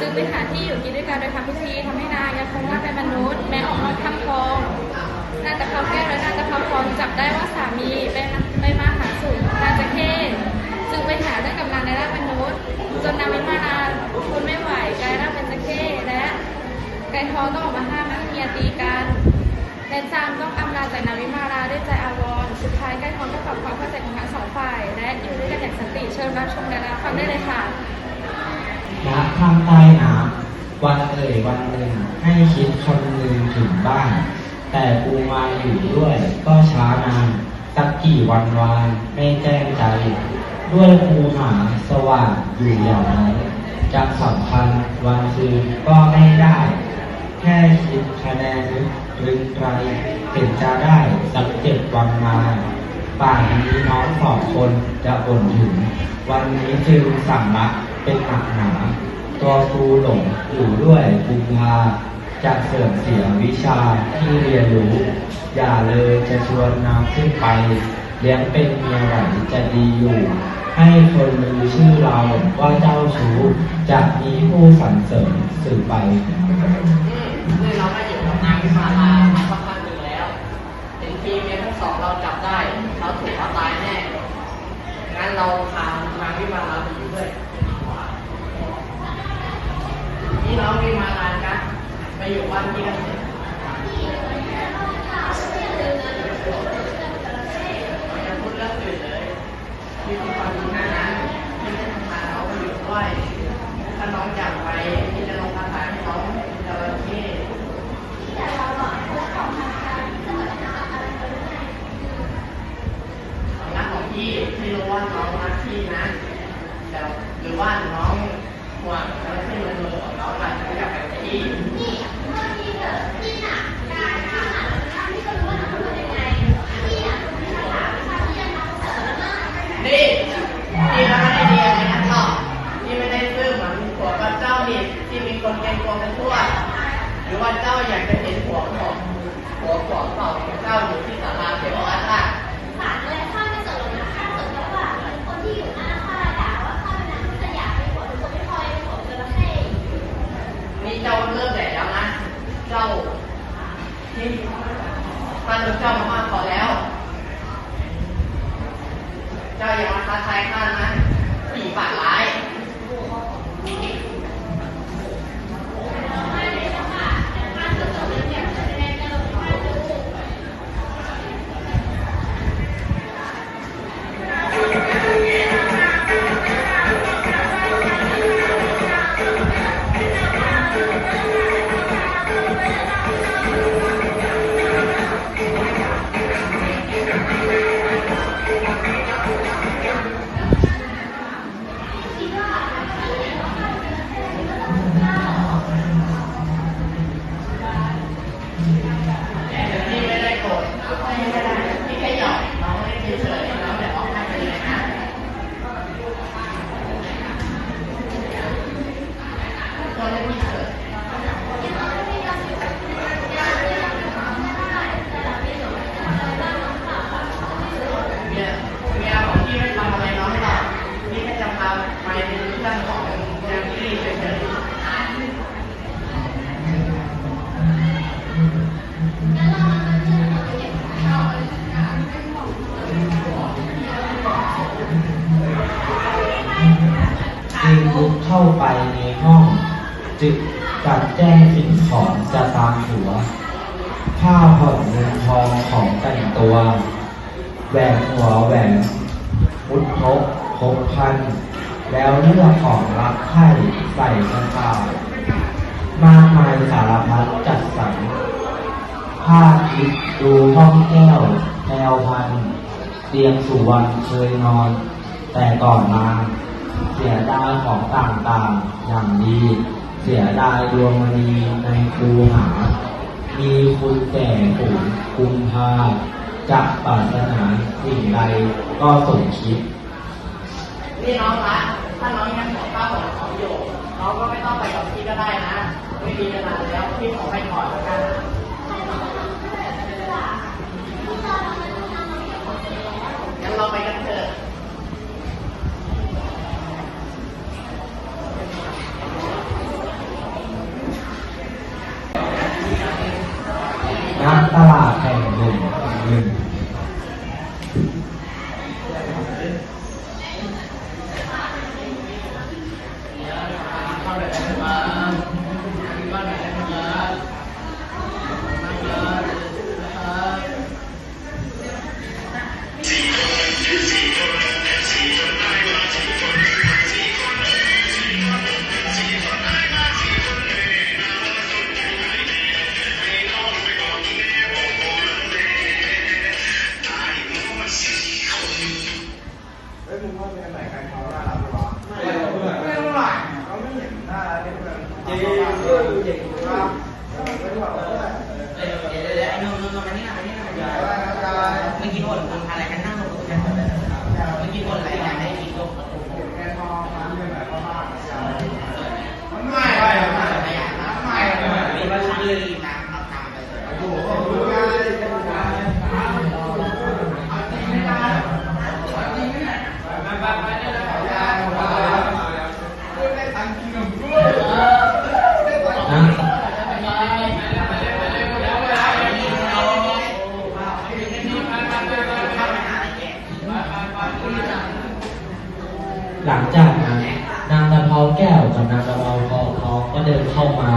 จึงไปหาที่อยู่กินด้วยกันโดยทำพิธีทำให้นางยังคงว่าเป็นมนุษย์ แม้ออกนอกถ้ำทองนางตะเขาแก้วและนางตะเขาทองจับได้ว่าสามีไปไปมาหาสู่นางตะเข้จึงไปหาเรื่องกับนางในร่างมนุษย์ จนนางวิมาราทนไม่ไหวกลายร่างเป็นตะเข้และไก่ทองต้องออกมาห้ามไม่ให้เมียตีกันและจามต้องอำลาจากนางวิมาราด้วยใจอาวรณ์สุดท้ายไก่ทองก็ปรับความเข้าใจของทั้งสองฝ่าย และอยู่ด้วยกันอย่างสันติเชิญรับชมและรับฟังได้เลยค่ะ ทางใต้น้ำวันเอ่ยวันหนึ่งให้คิดคำนึงถึงบ้านแต่กูมาอยู่ด้วยก็ช้านานสักกี่วันวานไม่แจ้งใจ ด้วยคูหาสว่างอยู่อย่างไรจะสำคัญวันคืนก็ไม่ได้ แค่คิดคะแนนนึกรึงไกรเห็นจะได้สักเจ็ดวันมาป่านนี้น้องสองคนจะบ่นถึง วันนี้จึงสั่งรักเป็นหนักหนา ตัวครูหลงอยู่ด้วยกุมภาจะเสื่อมเสียวิชาที่เรียนรู้ อย่าเลยจะชวนนางขึ้นไป เลี้ยงเป็นเมียไหวจะดีอยู่ ให้คนลือชื่อเราว่าเจ้าชู้จะมีผู้สรรเสริญสืบไปนี่เราก็อยู่กับนางวิมาลามาสักพักหนึ่งแล้วเห็นทีเมียทั้งสองเราจับได้เขาถูกเขาตายแน่งั้นเราพานางวิมาลาไปอยู่ด้วย พี่น้องวิมาลานะไปอยู่บ้านพี่กันเถอะอย่าพูดเรื่องอื่นเลยมีความดีนะพี่จะทำงานเอาไปอยู่ด้วยถ้าน้องอยากไปพี่จะลงภาษาให้น้องเป็นจระเข้ จัดแจ้งสิ่งของจะตามหัว ผ้าผ่อนเงินทองของแต่งตัว แหวนหัวแหวนมุดทบพกพัน แล้วเลือกของรักไข่ใส่กระเป๋ามากมายสารพัดจัดสรรผ้าคิดดูห้องแก้วแนวพัน เตียงสุวรรณเคยนอน แต่ก่อนมา เสียดายของต่างๆอย่างดี สียดายดวงมณีในคูหา มีคุณแก่ผูงกุมภาจะปรารถนาสิ่งใดก็สมคิดนี่น้องรักถ้าน้องยังขอข้าวของของอยู่น้องก็ไม่ต้องไปกับพี่ก็ได้นะ ไม่มีเวลาแล้วพี่ขอไปก่อนแล้วกันงั้นเราไปกันเถอะ แห่งหนึ่งหนึ่ง มึงว่าเป็นอะไรกันเขาน่ารักหรอไม่เพื่อนไม่เท่าไหร่เขาไม่เห็นหน้าเด็กเพื่อนจริงเออเก่งครับไม่รู้ว่าเพื่อนเดี๋ยวเดี๋ยวไอ้นุ่มนุ่มมานี่มานี่มาใหญ่นี่ว่านะจ๊ะเมื่อกี้บ่นคุณอะไรกันนั่งลงกันเมื่อกี้บ่นอะไรกันได้ยินลงแกมองมันเป็นแบบบ้านใช่มันไม่ไม่ไม่ไม่ไม่ไม่ไม่ หลังจากนั้นนางตะเภาแก้วกับนางตะเภาทองก็เดินเข้ามา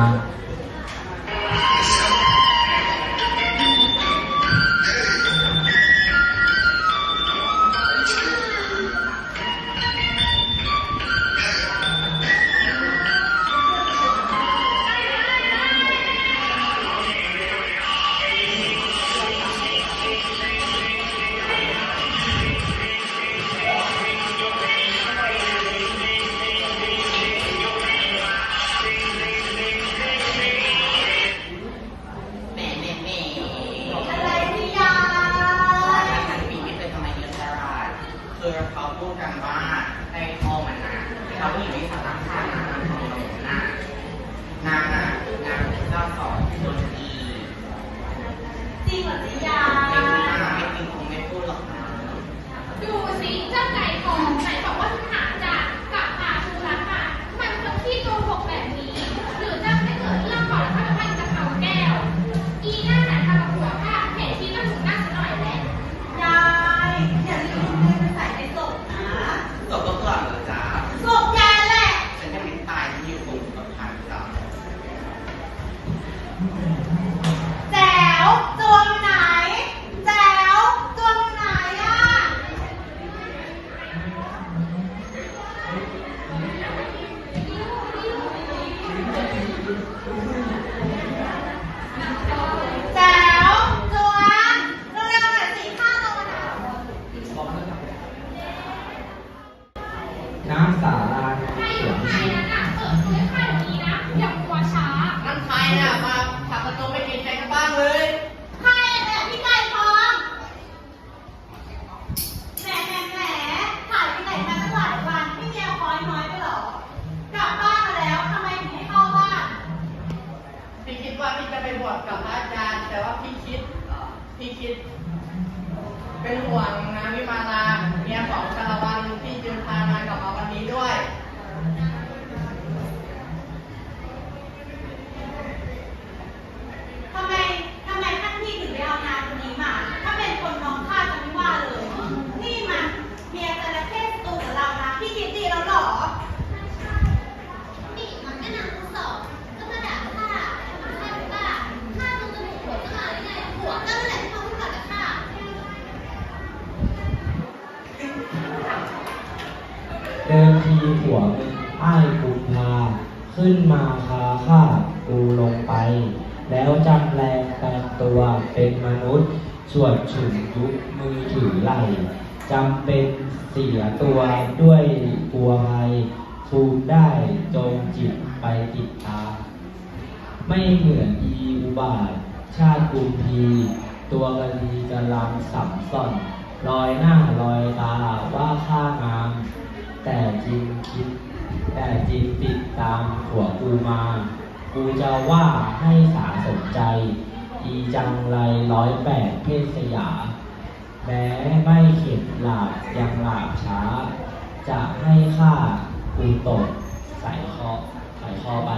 อาคอยน้อยไปเหรอ กลับบ้านมาแล้วทำไมถึงไม่เข้าบ้าน พี่คิดว่าพี่จะไปบวชกับพระอาจารย์ แต่ว่าพี่คิดเอ่อพี่คิด เป็นห่วงนางวิมาลาเมียของชาละวันที่จึงพานากลับมาวันนี้ด้วย มีผัวมึงอ้ายกุมพาขึ้นมาคาข้ากูลงไป แล้วจำแรงแปลงตัวเป็นมนุษย์ส่วนฉุนยุกมือถือไหลจำเป็นเสียตัวด้วยกลัวภัยทูได้จงจิตไปติดตา ไม่เหมือนอีอุบาท ชาติกุมพี ตัวกะลีกำลังสัมส่อนลอยหน้าลอยตาว่าข้างาม แต่จริงคิด แต่จริงติดตามหัวกูมา กูจะว่าให้สาสนใจ อีจังไรร้อยแปดเพศสยา แม้ไม่เข็ดหลาบยังหลาบช้า จะให้ค่ากูตกใส่คอใส่คอไป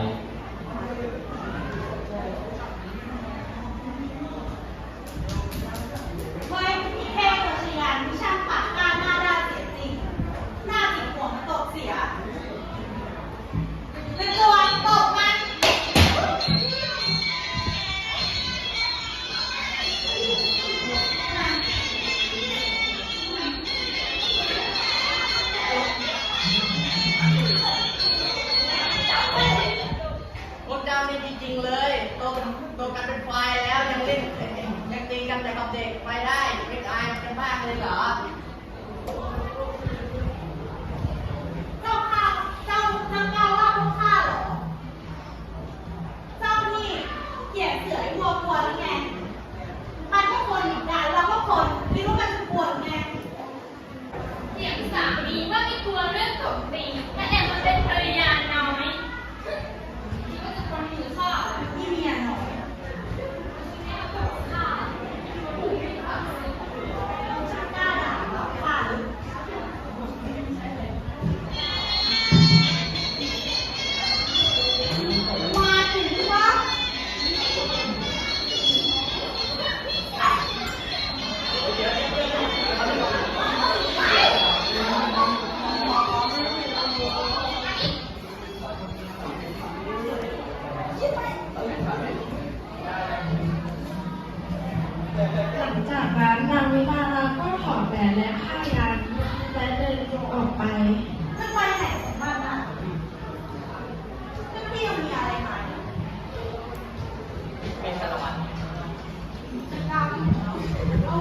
หล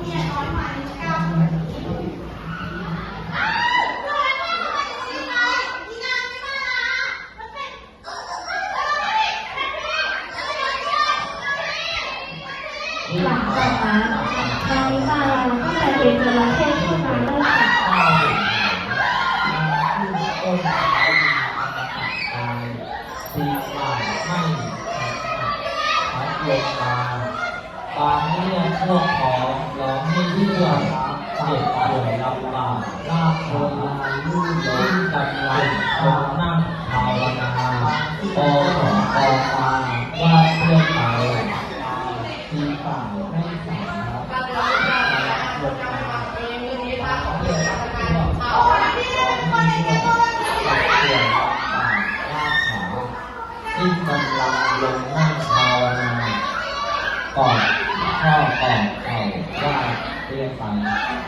ังจากนั้นนางนิมาเราก็ไปเป็นจระเข้ที่าเริ่มจากตายมีคนตายสีขาดไม่ขาดลงมาบาเรื่อเพื่อขอ ร้องให้เพื่อนเจ็บป่วยลำบากลาภโนลายลื่นดัมไรลอนนั่งภาวนาปอของปอตาว่าเพื่อนเราทีป่าไม่สาที่กำลังลงนั่งภาวนาก่อนข้าวก่อน Amin.